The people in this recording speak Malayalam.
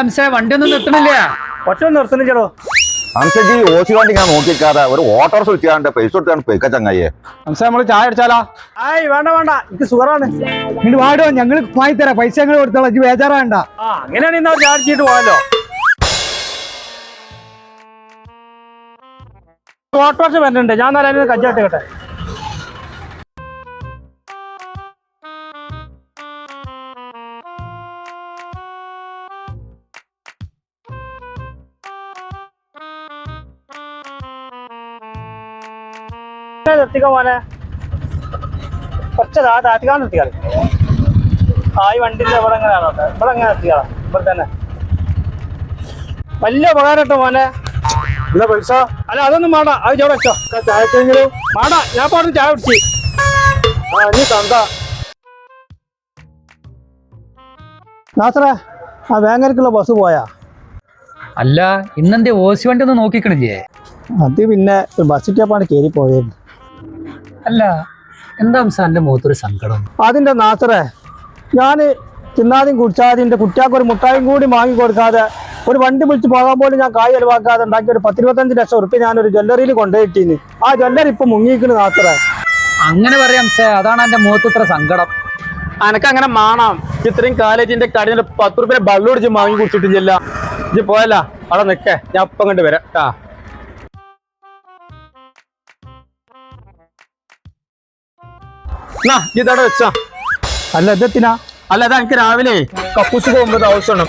അംശ വണ്ടി ഒന്നും നിർത്തണില്ല ഒറ്റ നിർത്തുന്നില്ലടോ അംശജി ഓസി വണ്ടി ഞാൻ നോക്കിക്കാതെ ഒരു ഓട്ടോറിക്ഷ വിളിച്ചാണ്ട് പൈസ കൊടുത്താണ് പെക്ക ചങ്ങായിയെ. അംശ നമ്മൾ ചായ അടിച്ചാലാ ആയ് വേണ്ട വേണ്ട. എനിക്ക് സുഖറാണ് ഇങ്ങോട്ട് വാടോ ഞങ്ങൾ വാങ്ങി തരാം. പൈസ ഞങ്ങൾ കൊടുത്തോളാം. ഇജ്ജ് ബേജാറാണ്ട ആ അങ്ങനെയാണ് ഇന്ന് ചാർജ് ചെയ്തിട്ട് പോകാലോ ഓട്ടോറിച്ച് വരുന്നുണ്ട് ഞാൻ നാലായിരുന്നു കജ്ജാട്ട് കേട്ടെ നിർത്തിക്കോ മോനെ? കുറച്ച് താ താറ്റിക്കാൻ നിർത്തിക്കാളി ആ ഈ വണ്ടിന്റെ ഇവിടെ എങ്ങനെയാണോ ഇവിടെ എങ്ങനെ നിർത്തിക്കാളാം ഇവിടെ തന്നെ. വലിയ ഉപകാരം കേട്ടോ മോനെ. എന്താ പൈസ? അല്ല അതൊന്നും വേണ്ട അത് ചോടെ വെച്ചോ. ചായക്കെങ്കിലും? വേണ്ട ഞാൻ പാടും ചായ കുടിച്ച്. ആ നീ തന്ത. നാസറേ ആ വേങ്ങരക്കുള്ള ബസ് പോയാ? അല്ല ഇന്നെന്തേ ഓസി വണ്ടി ഒന്നും നോക്കിക്കണില്ലേ? അത് പിന്നെ ബസ് സ്റ്റോപ്പാണ് കയറി പോയത് അല്ല എന്താ സാറിന്റെ മുഖത്തൊരു സങ്കടം? അതിന്റെ നാസറെ ഞാൻ തിന്നാദ്യം കുടിച്ചാദ്യം എന്റെ കുട്ടിയാൾക്ക് ഒരു മുട്ടായും കൂടി വാങ്ങി കൊടുക്കാതെ ഒരു വണ്ടി വിളിച്ച് പോകാൻ പോലും ഞാൻ കായ് ചെലവാക്കാതെ ഉണ്ടാക്കി ഒരു പത്തിരുപത്തഞ്ച് ലക്ഷം ഉറുപ്പി ഞാൻ ഒരു ജ്വല്ലറിയിൽ കൊണ്ടുപോയിട്ടീന്. ആ ജ്വല്ലറി ഇപ്പൊ മുങ്ങിയിരിക്കുന്നു നാസറേ. അങ്ങനെ പറയാം സേ അതാണ് എന്റെ മുഖത്ത് ഇത്ര സങ്കടം. അനക്ക് അങ്ങനെ മാണാം ഇത്രയും കാലേജിന്റെ കടയിൽ പത്ത് റുപ്യ ബള്ളു പിടിച്ച് വാങ്ങി കുടിച്ചിട്ടില്ല. ഇത് പോയല്ല അവിടെ നിക്കേ ഞാൻ ഇപ്പം കണ്ട് വരാം ട്ടാ. എന്നാ ഇതവിടെ വെച്ചാ. അല്ല ഇതെത്തിനാ? അല്ല അത് എനിക്ക് രാവിലെ കക്കൂസ് പോകുമ്പോൾ ആവശ്യമാണ്.